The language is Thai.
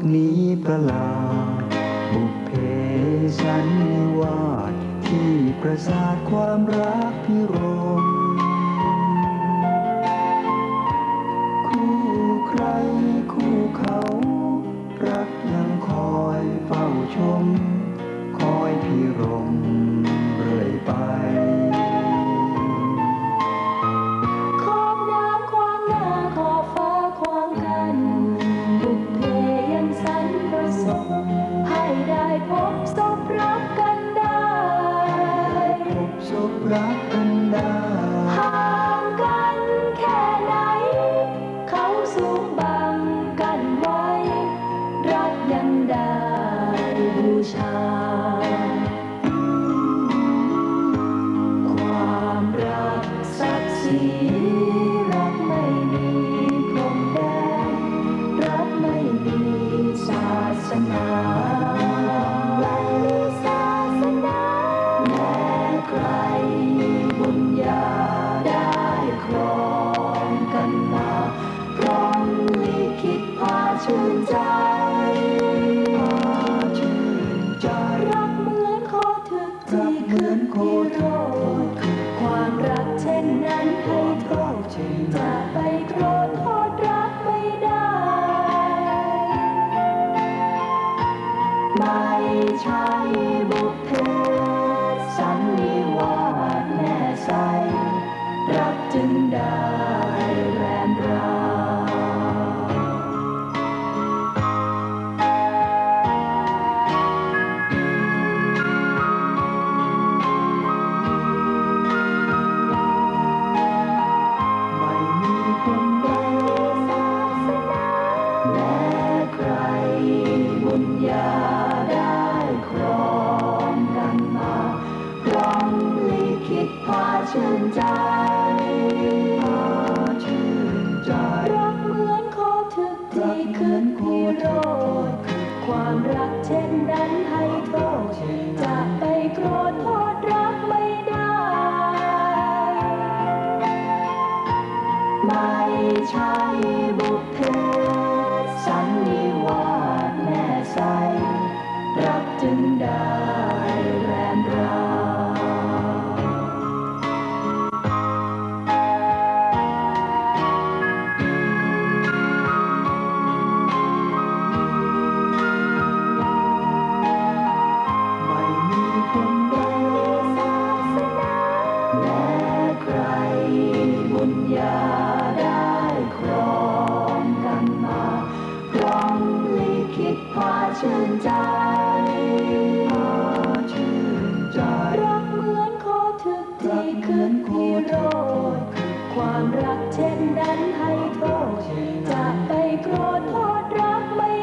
กนี้ประหลาดบุพเพสันนิวาสที่ประสาทความรักพิร รักกันได้ห่างกันแค่ไหน เขาสูงบังกันไว้ รักยังได้บูชา ความรักศักดิ์ศรีรักไม่มีพรมแดนรักไม่มีศาสนา ชื่นใจพาชื่นใจรักเหมือนโคทึกที่ขึ้นพิโรธความรักเช่นนั้นให้โทษจะไปโกรธโทษรักไม่ได้ ไม่ใช่บุพเพ อย่าได้ครองกันมาพร้อมลิขิตพาชื่นใจ รักเหมือนโคทึกที่คืนพิโรธความรักเช่นนั้นให้โทษจะไปโกรธโทษรักไม่